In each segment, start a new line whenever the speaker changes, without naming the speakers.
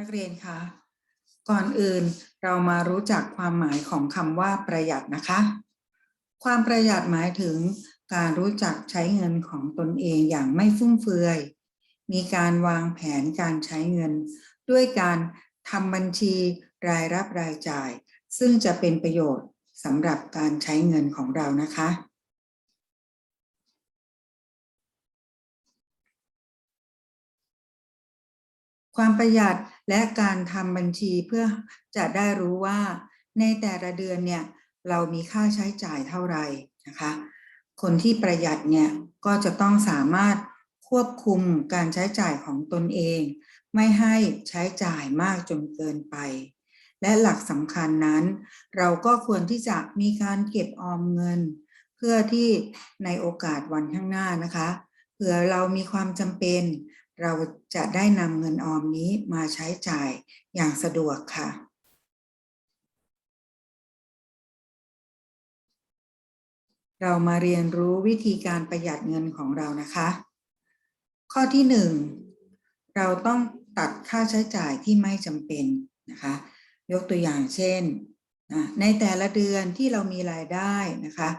นักเรียนคะก่อนอื่นเรามารู้จักความหมายของคำว่าประหยัดนะคะ ความประหยัดหมายถึงการรู้จักใช้เงินของตนเองอย่างไม่ฟุ่มเฟือย มีการวางแผนการใช้เงิน ด้วยการทำบัญชีรายรับรายจ่าย ซึ่งจะเป็นประโยชน์สำหรับการใช้เงินของเรานะคะ ความประหยัดและการทำบัญชีเพื่อจะได้รู้ว่าในแต่ละเดือนเนี่ยเรามีค่าใช้จ่ายเท่าไหร่นะคะ คนที่ประหยัดเนี่ยก็จะต้องสามารถควบคุมการใช้จ่ายของตนเอง ไม่ให้ใช้จ่ายมากจนเกินไป และหลักสำคัญนั้น เราก็ควรที่จะมีการเก็บออมเงิน เพื่อที่ในโอกาสวันข้างหน้านะคะเผื่อเรามีความจำเป็น เราจะได้นำเงินออมนี้มาใช้จ่ายอย่างสะดวกค่ะ เรามาเรียนรู้วิธีการประหยัดเงินของเรานะคะ ข้อที่หนึ่งเราต้องตัดค่าใช้จ่ายที่ไม่จำเป็นนะคะ ยกตัวอย่างเช่น ในแต่ละเดือนที่เรามีรายได้นะคะ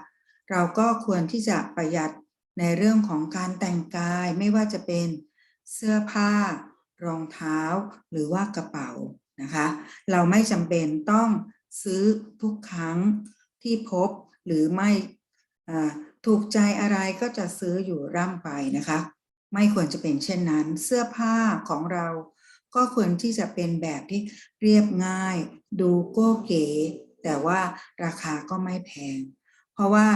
เราก็ควรที่จะประหยัดในเรื่องของการแต่งกายไม่ว่าจะเป็น เสื้อผ้า รองเท้า หรือว่ากระเป๋านะคะ เราไม่จำเป็นต้องซื้อทุกครั้งที่พบหรือไม่ถูกใจอะไรก็จะซื้ออยู่ร่ำไปนะคะ ไม่ควรจะเป็นเช่นนั้น เสื้อผ้าของเราก็ควรที่จะเป็นแบบที่เรียบง่าย ดูโก้เก๋ แต่ว่าราคาก็ไม่แพง เพราะว่า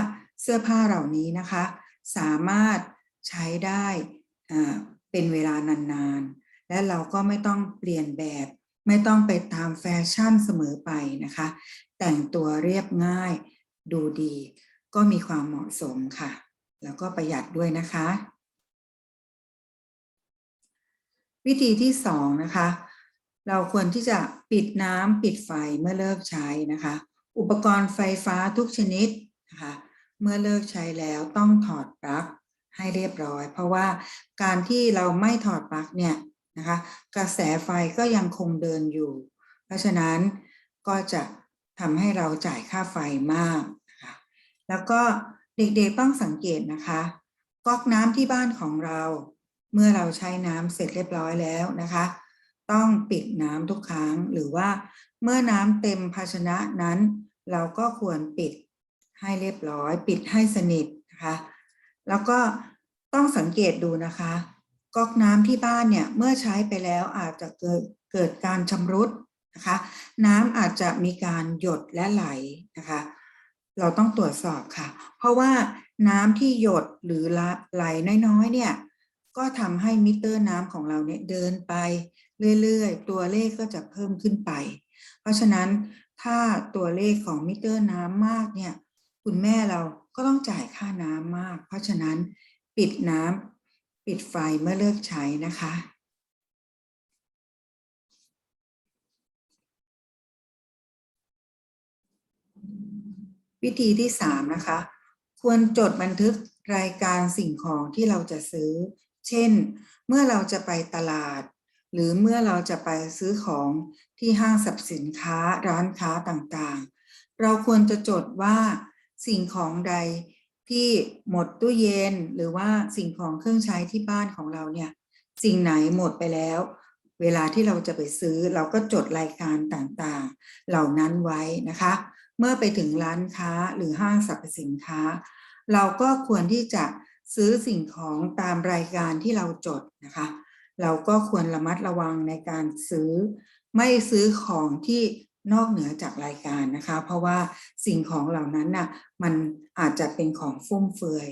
เสื้อผ้าเหล่านี้นะคะ สามารถใช้ได้อ่า เป็นเวลานานๆ และเราก็ไม่ต้องเปลี่ยนแบบ ไม่ต้องไปตามแฟชั่นเสมอไปนะคะ แต่งตัวเรียบง่าย ดูดี ก็มีความเหมาะสมค่ะ แล้วก็ประหยัดด้วยนะคะ วิธีที่สองนะคะ เราควรที่จะปิดน้ำปิดไฟเมื่อเลิกใช้นะคะ อุปกรณ์ไฟฟ้าทุกชนิดนะคะ เมื่อเลิกใช้แล้วต้องถอดปลั๊ก ให้เรียบร้อย เพราะว่าการที่เราไม่ถอดปลั๊กเนี่ยนะคะกระแสไฟก็ยังคงเดินอยู่ เพราะฉะนั้นก็จะทำให้เราจ่ายค่าไฟมากนะคะแล้วก็เด็กๆต้องสังเกตนะคะก๊อกน้ำที่บ้านของเรา เมื่อเราใช้น้ำเสร็จเรียบร้อยแล้วนะคะ ต้องปิดน้ำทุกครั้งหรือว่าเมื่อน้ำเต็มภาชนะนั้น เราก็ควรปิดให้เรียบร้อย ปิดให้สนิทนะคะ แล้วก็ต้องสังเกตดูนะคะก๊อกน้ำที่บ้านเนี่ยเมื่อใช้ไปแล้วอาจจะเกิดเกิดการชำรุดนะคะ น้ำอาจจะมีการหยดและไหลนะคะ เราต้องตรวจสอบค่ะ เพราะว่าน้ำที่หยดหรือไหลน้อยๆเนี่ยก็ทำให้มิเตอร์น้ำของเราเนี่ยเดินไปเรื่อยๆ ตัวเลขก็จะเพิ่มขึ้นไป เพราะฉะนั้นถ้าตัวเลขของมิเตอร์น้ำมากเนี่ย คุณแม่เรา ก็ต้องจ่ายค่าน้ำมาก เพราะฉะนั้นปิดน้ำปิดไฟเมื่อเลิกใช้นะคะ วิธีที่สามนะคะ ควรจดบันทึกรายการสิ่งของที่เราจะซื้อ เช่น เมื่อเราจะไปตลาด หรือเมื่อเราจะไปซื้อของที่ห้างสรรพสินค้าร้านค้าต่างๆ เราควรจะจดว่า สิ่งของใดที่หมดตู้เย็นหรือว่าสิ่งของเครื่องใช้ที่บ้านของเราเนี่ย สิ่งไหนหมดไปแล้ว เวลาที่เราจะไปซื้อเราก็จดรายการต่างๆ เหล่านั้นไว้นะคะ เมื่อไปถึงร้านค้าหรือห้างสรรพสินค้า เราก็ควรที่จะซื้อสิ่งของตามรายการที่เราจดนะคะ เราก็ควรระมัดระวังในการซื้อ ไม่ซื้อของที่ นอกเหนือจากรายการนะคะ เพราะว่าสิ่งของเหล่านั้นน่ะมันอาจจะเป็นของฟุ่มเฟือย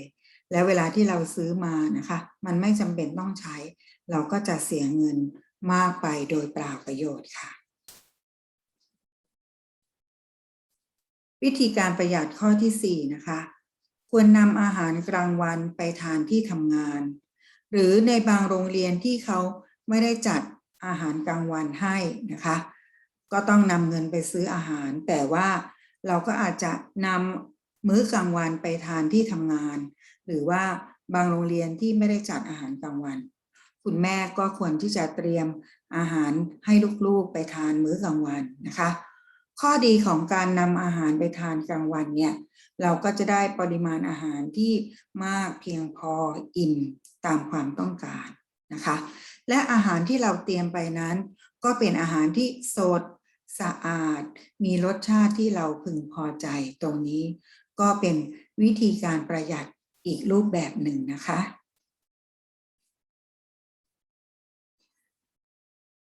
และเวลาที่เราซื้อมานะคะ มันไม่จำเป็นต้องใช้ เราก็จะเสียเงินมากไปโดยเปล่าประโยชน์ค่ะ วิธีการประหยัดข้อที่ 4 นะคะ ควรนำอาหารกลางวันไปทานที่ทำงาน หรือในบางโรงเรียนที่เขาไม่ได้จัดอาหารกลางวันให้นะคะ ก็ต้องนำเงินไปซื้ออาหาร แต่ว่าเราก็อาจจะนำมื้อกลางวันไปทานที่ทำงาน หรือว่าบางโรงเรียนที่ไม่ได้จัดอาหารกลางวัน คุณแม่ก็ควรที่จะเตรียมอาหารให้ลูกๆไปทานมื้อกลางวันนะคะ ข้อดีของการนำอาหารไปทานกลางวันเนี่ยเราก็จะได้ปริมาณอาหารที่มากเพียงพออิ่มตามความต้องการนะคะ และอาหารที่เราเตรียมไปนั้น ก็เป็นอาหารที่สด สะอาด มีรสชาติที่เราพึงพอใจตรงนี้ ก็เป็นวิธีการประหยัดอีกรูปแบบหนึ่งนะคะ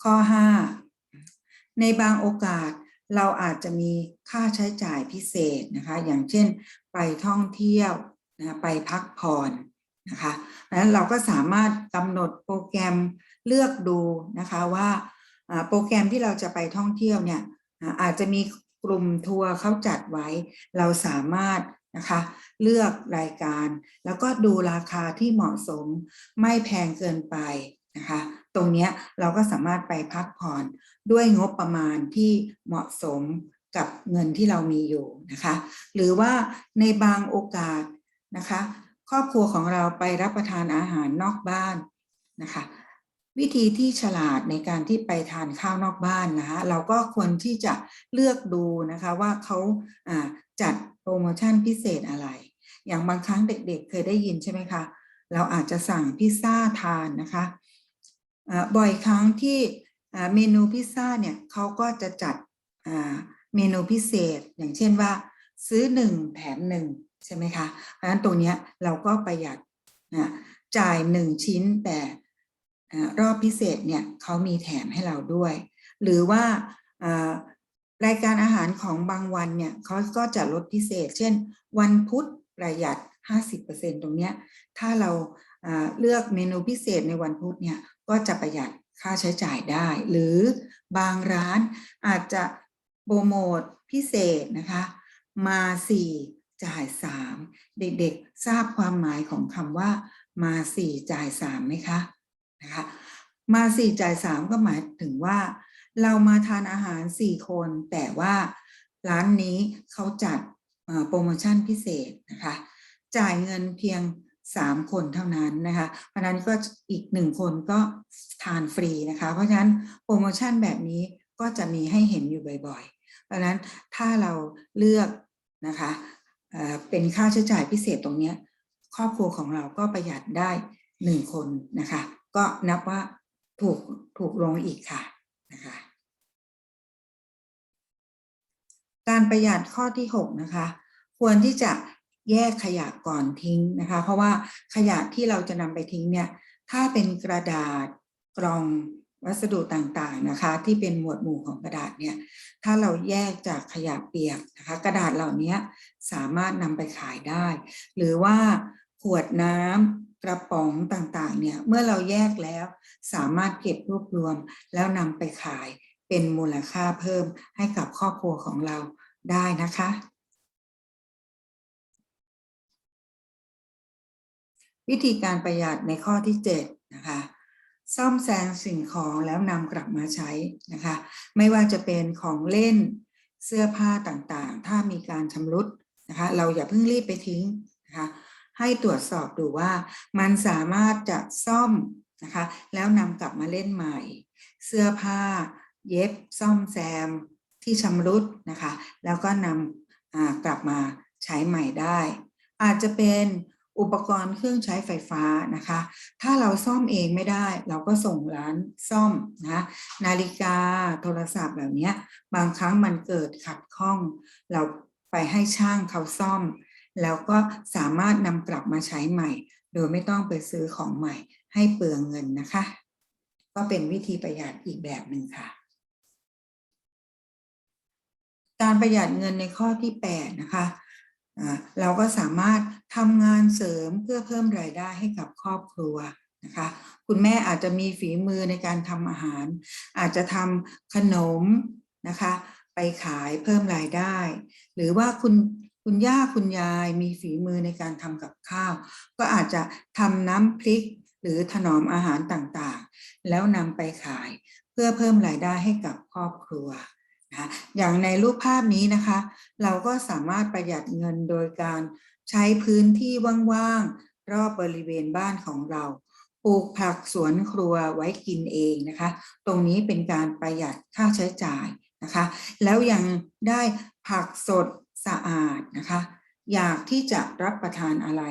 ข้อ 5 ในบางโอกาสเราอาจจะมีค่าใช้จ่ายพิเศษนะคะ อย่างเช่นไปท่องเที่ยวนะไปพักผ่อนนะคะแล้วเราก็สามารถกำหนดโปรแกรมเลือกดูนะคะว่า โปรแกรมที่เราจะไปท่องเที่ยวเนี่ยอาจจะมีกลุ่มทัวร์เขาจัดไว้ เราสามารถนะคะเลือกรายการ แล้วก็ดูราคาที่เหมาะสมไม่แพงเกินไปนะคะตรงนี้เราก็สามารถไปพักผ่อนด้วยงบประมาณที่เหมาะสมกับเงินที่เรามีอยู่นะคะหรือว่าในบางโอกาสนะคะครอบครัวของเราไปรับประทานอาหารนอกบ้านนะคะ วิธีที่ฉลาดในการที่ไปทานข้าวนอกบ้านนะคะเราก็ควรที่จะเลือกดูนะคะว่าเขาจัดโปรโมชั่นพิเศษอะไร อย่างบางครั้งเด็กๆ เคยได้ยินใช่ไหมคะเราอาจจะสั่งพิซซ่าทานนะคะบ่อยครั้งที่เมนูพิซซ่าเนี่ยเขาก็จะจัดเมนูพิเศษ อย่างเช่นว่า ซื้อหนึ่งแถมหนึ่งใช่ไหมคะเพราะฉะนั้นตรงเนี้ยเราก็ประหยัดจ่ายหนึ่งชิ้นแต่ รอบพิเศษเนี่ยเขามีแถมให้เราด้วย หรือว่ารายการอาหารของบางวันเนี่ยเขาก็จะลดพิเศษ เช่น วันพุธประหยัด 50%ตรงเนี้ยถ้าเราอ่าเลือกเมนูพิเศษในวันพุธเนี่ยก็จะประหยัดค่าใช้จ่ายได้ หรือบางร้านอาจจะโปรโมทพิเศษนะคะ มาสี่จ่ายสามเด็กๆ ทราบความหมายของคำว่ามาสี่จ่ายสามไหมคะ นะคะมาสี่จ่ายสามก็หมายถึงว่า เรามาทานอาหารสี่คน แต่ว่าร้านนี้เขาจัดโปรโมชั่นพิเศษนะคะจ่ายเงินเพียงสามคนเท่านั้นนะคะเพราะนั้นก็อีกหนึ่งคนก็ทานฟรีนะคะ เพราะฉะนั้นโปรโมชั่นแบบนี้ก็จะมีให้เห็นอยู่บ่อยๆ เพราะฉะนั้นถ้าเราเลือกนะคะเป็นค่าใช้จ่ายพิเศษตรงนี้ครอบครัวของเราก็ประหยัดได้หนึ่งคนนะคะ ก็นับว่าถูกถูกลงอีกค่ะนะคะการประหยัดข้อที่ 6 นะคะ ควรที่จะแยกขยะก่อนทิ้งนะคะ เพราะว่าขยะที่เราจะนำไปทิ้งเนี่ย ถ้าเป็นกระดาษกล่องวัสดุต่างๆนะคะ ที่เป็นหมวดหมู่ของกระดาษเนี่ย ถ้าเราแยกจากขยะเปียกนะคะ กระดาษเหล่านี้สามารถนำไปขายได้ หรือว่าขวดน้ำ กระป๋องต่างๆเนี่ยเมื่อเราแยกแล้ว สามารถเก็บรวบรวม แล้วนำไปขายเป็นมูลค่าเพิ่มให้กับครอบครัวของเราได้นะคะ วิธีการประหยัดในข้อที่7นะคะซ่อมแซมสิ่งของแล้วนำกลับมาใช้นะคะ ไม่ว่าจะเป็นของเล่นเสื้อผ้าต่างๆ ถ้ามีการชำรุดนะคะ เราอย่าเพิ่งรีบไปทิ้งนะคะ ให้ตรวจสอบดูว่ามันสามารถจะซ่อมนะคะแล้วนำกลับมาเล่นใหม่ เสื้อผ้า เย็บซ่อมแซมที่ชำรุดนะคะ แล้วก็นำกลับมาใช้ใหม่ได้ อาจจะเป็นอุปกรณ์เครื่องใช้ไฟฟ้านะคะ ถ้าเราซ่อมเองไม่ได้ เราก็ส่งร้านซ่อมนะนาฬิกาโทรศัพท์แบบนี้บางครั้งมันเกิดขัดข้อง เราไปให้ช่างเขาซ่อม แล้วก็สามารถนำกลับมาใช้ใหม่ โดยไม่ต้องไปซื้อของใหม่ ให้เปลืองเงินนะคะ ก็เป็นวิธีประหยัดอีกแบบหนึ่งค่ะ การประหยัดเงินในข้อที่ 8 นะคะเราก็สามารถทำงานเสริมเพื่อเพิ่มรายได้ให้กับครอบครัวนะคะคุณแม่อาจจะมีฝีมือในการทำอาหาร อาจจะทำขนมนะคะ ไปขายเพิ่มรายได้ หรือว่าคุณ คุณย่าคุณยายมีฝีมือในการทำกับข้าว ก็อาจจะทำน้ำพริกหรือถนอมอาหารต่างๆ แล้วนำไปขาย เพื่อเพิ่มรายได้ให้กับครอบครัวนะอย่างในรูปภาพนี้นะคะ เราก็สามารถประหยัดเงินโดยการใช้พื้นที่ว่างๆ รอบบริเวณบ้านของเรา ปลูกผักสวนครัวไว้กินเองนะคะ ตรงนี้เป็นการประหยัดค่าใช้จ่ายนะคะ แล้วยังได้ผักสด สะอาดนะคะ อยากที่จะรับประทานอะไร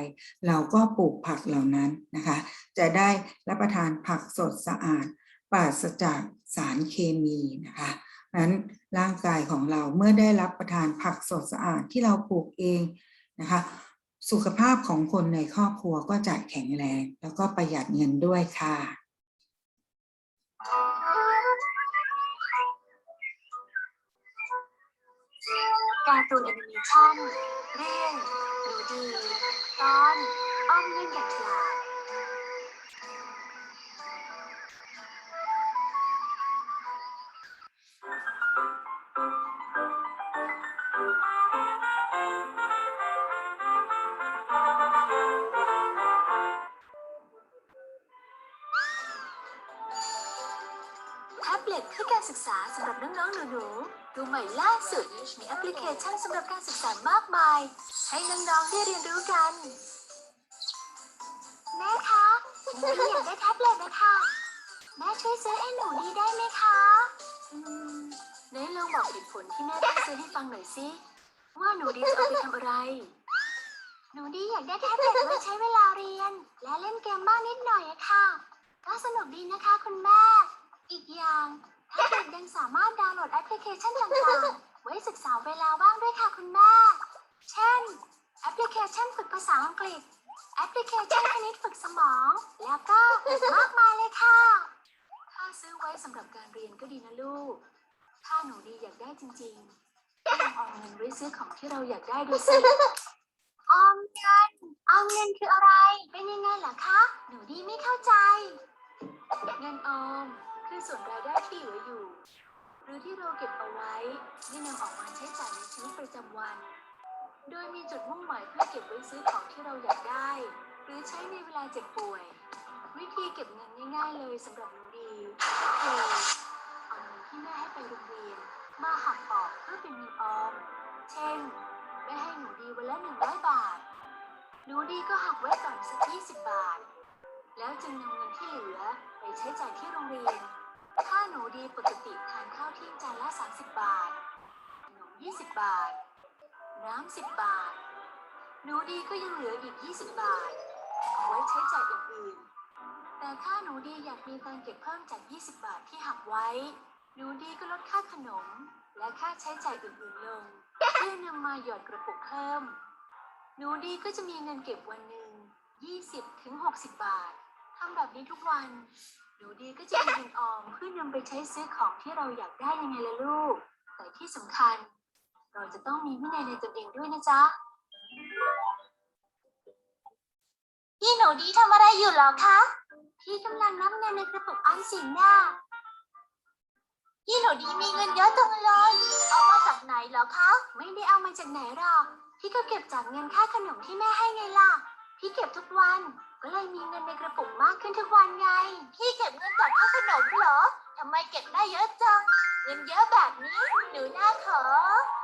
เราก็ปลูกผักเหล่านั้นนะคะ จะได้รับประทานผักสดสะอาดปราศจากสารเคมีนะคะนั้นร่างกายของเราเมื่อได้รับประทานผักสดสะอาดที่เราปลูกเองนะคะ สุขภาพของคนในครอบครัวก็จะแข็งแรง แล้วก็ประหยัดเงินด้วยค่ะ
การ์ตูนแอนิเมชั่นเรื่องหนูดี ตอนอ้อมเล่นอย่างฉลาด ใหม่ล่าสุด มีแอปพลิเคชันสำหรับการศึกษามากมาย ให้น้องๆได้เรียนรู้กัน แม่คะหนูอยากได้แท็บเล็ตนะคะแม่ช่วยซื้อให้หนูดีได้ไหมคะอืมไหนลองบอกเหตุผลที่แม่ต้องซื้อให้ฟังหน่อยสิว่าหนูดีจะเอาไปทำอะไร หนูดีอยากได้แท็บเล็ตไว้ใช้เวลาเรียน และเล่นเกมบ้างนิดหน่อยอะค่ะ ก็สนุกดีนะคะคุณแม่ อีกอย่าง เล็ตยังสามารถดาวน์โหลดแอปพลิเคชันต่างๆ ไว้ศึกษาเวลาว่างด้วยค่ะคุณแม่ เช่น แอปพลิเคชันฝึกภาษาอังกฤษ แอปพลิเคชันคณิตฝึกสมอง แล้วก็อีมากมายเลยค่ะ ถ้าซื้อไว้สำหรับการเรียนก็ดีนะลูก ถ้าหนูดีอยากได้จริงๆก็ลองเอาเงินไว้ซื้อของที่เราอยากได้ดูสิ ออมเงิน ออมเงินคืออะไร เป็นยังไงล่ะคะ หนูดีไม่เข้าใจ เงินออม คือส่วนรายได้ที่เหลืออยู่ หรือที่เราเก็บเอาไว้ไม่นำออกมาใช้จ่ายในชีวิตประจำวัน โดยมีจุดมุ่งหมายเพื่อเก็บไว้ซื้อของที่เราอยากได้ หรือใช้ในเวลาเจ็บป่วย วิธีเก็บเงินง่ายๆเลยสำหรับหนูดีก็คือเอาเงินที่แม่ให้ไปโรงเรียนมาหักออกเพื่อเป็นเงินออม เช่นแม่ให้หนูดีวันละหนึ่งร้อยบาท หนูดีก็หักไว้ก่อนสักยี่สิบบาท แล้วจึงนำเงินที่เหลือไปใช้จ่ายที่โรงเรียน ถ้าหนูดีปกติทานข้าวเที่ยงจานละ 30 บาทขนม20 บาท น้ำ10 บาท หนูดีก็ยังเหลืออีก 20 บาท เอาไว้ใช้จ่ายอื่น แต่ถ้าหนูดีอยากมีการเก็บเพิ่มจาก 20 บาทที่หักไว้ หนูดีก็ลดค่าขนม และค่าใช้จ่ายอื่นๆลงเพื่อนำมาหยอดกระปุกเพิ่ม หนูดีก็จะมีเงินเก็บวันหนึ่ง20ถึง60 บาททำแบบนี้ทุกวัน นูดีก็จะมีเงินออมเพื่อนำไปใช้ซื้อของที่เราอยากได้ยังไงล่ะลูก แต่ที่สำคัญ เราจะต้องมีวินัยในตนเองด้วยนะจ๊ะ พี่หนูดีทำอะไรอยู่เหรอคะ พี่กำลังนับเงินในกระปุกออมสินน่ะพี่หนูดีมีเงินเยอะจังเลย เอามาจากไหนเหรอคะ ไม่ได้เอามาจากไหนหรอก พี่ก็เก็บจากเงินค่าขนมที่แม่ให้ไงล่ะ พี่เก็บทุกวัน เลยมีเงินในกระปุกมากขึ้นทุกวันไง พี่เก็บเงินจากค่าขนมเหรอ ทำไมเก็บได้เยอะจัง เงินเยอะแบบนี้ หนูน่าขอ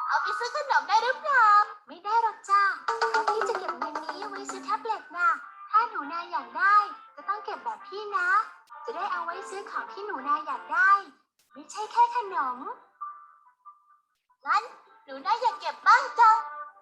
เอาไปซื้อขนมได้หรือเปล่า ไม่ได้หรอกจ้าเพราะพี่จะเก็บเงินนี้ไว้ซื้อแท็บเล็ตนะ ถ้าหนูนาอยากได้ จะต้องเก็บแบบพี่นะ จะได้เอาไว้ซื้อของที่หนูนาอยากได้ ไม่ใช่แค่ขนม งั้นหนูนาอยากเก็บบ้างจัง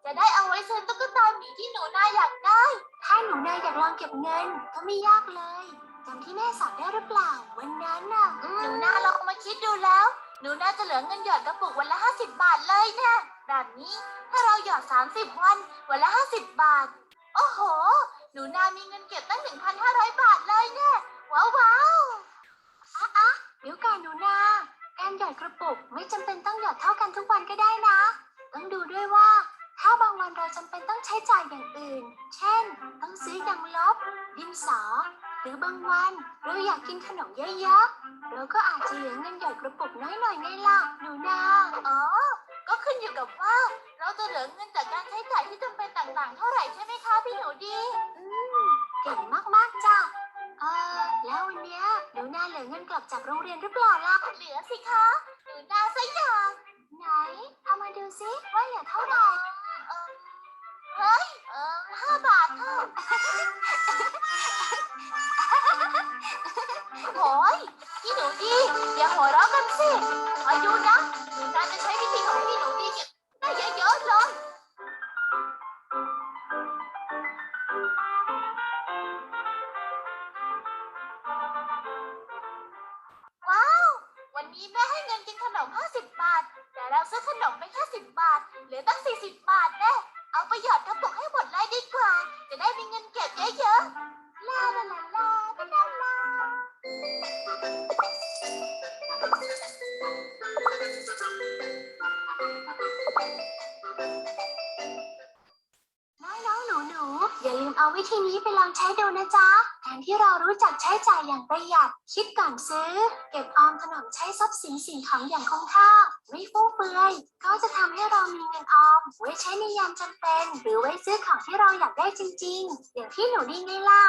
จะได้เอาไว้ซื้อตุ๊กตาหมีที่หนูนาอยากได้ ถ้าหนูนาอยากลองเก็บเงิน ก็ไม่ยากเลยจำที่แม่สอนได้หรือเปล่า วันนั้นน่ะหนูนาลองมาคิดดูแล้ว หนูน่าจะเหลือเงินหยอดกระปุกวันละ 50 บาทเลยนะแบบนี้ถ้าเราหยอด 30 วัน วันละ 50 บาท โอ้โห หนูนามีเงินเก็บตั้ง 1,500 บาทเลยเนี่ยว้าวว้าวอะอะเดี๋ยวก่อนหนูนาการหยอดกระปุกไม่จำเป็นต้องหยอดเท่ากันทุกวันก็ได้นะ ต้องดูด้วยว่า ถ้าบางวันเราจำเป็นต้องใช้จ่ายอย่างอื่น เช่น ต้องซื้อยางลบ ดินสอ หรือบางวันเราอยากกินขนมเยอะๆ เราก็อาจจะเหลือเงินหยอดกระปุกน้อยหน่อยไงล่ะหนูนาอ๋อ ก็ขึ้นอยู่กับว่า เราจะเหลือเงินจากการใช้จ่ายที่จำเป็นต่างๆ เท่าไหร่ใช่ไหมคะพี่หนูดี อืม เก่งมากๆจ้ะเออแล้ววันเนี้ยหนูนาเหลือเงินกลับจากโรงเรียนหรือเปล่าล่ะ เหลือสิคะ หนูนาซะอย่างไหน เอามาดูซิว่าเหลือเท่าไหร่ เฮ้ยห้าบาทเท่าโอ้ยพี่หนูดีอย่าหัวเราะกันสิคอยดูนะ เอาวิธีนี้ไปลองใช้ดูนะจ๊ะแทนที่เรารู้จักใช้จ่ายอย่างประหยัด คิดก่อนซื้อ เก็บออมถนอมใช้ทรัพย์สินสิ่งของอย่างคงค่า ไม่ฟุ่มเฟือยก็จะทำให้เรามีเงินออม ไว้ใช้ในยามจำเป็น หรือไว้ซื้อของที่เราอยากได้จริง ๆ อย่างที่หนูดีไงล่ะ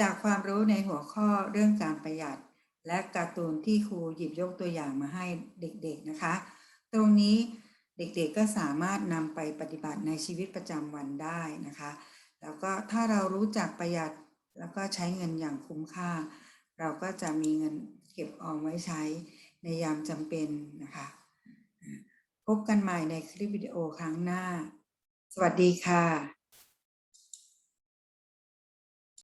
จากความรู้ในหัวข้อเรื่องการประหยัด และการ์ตูนที่ครูหยิบยกตัวอย่างมาให้เด็กๆนะคะ ตรงนี้เด็กๆก็สามารถนำไปปฏิบัติในชีวิตประจำวันได้นะคะ แล้วก็ถ้าเรารู้จักประหยัดแล้วก็ใช้เงินอย่างคุ้มค่า เราก็จะมีเงินเก็บออมไว้ใช้ในยามจำเป็นนะคะ พบกันใหม่ในคลิปวิดีโอครั้งหน้า สวัสดีค่ะ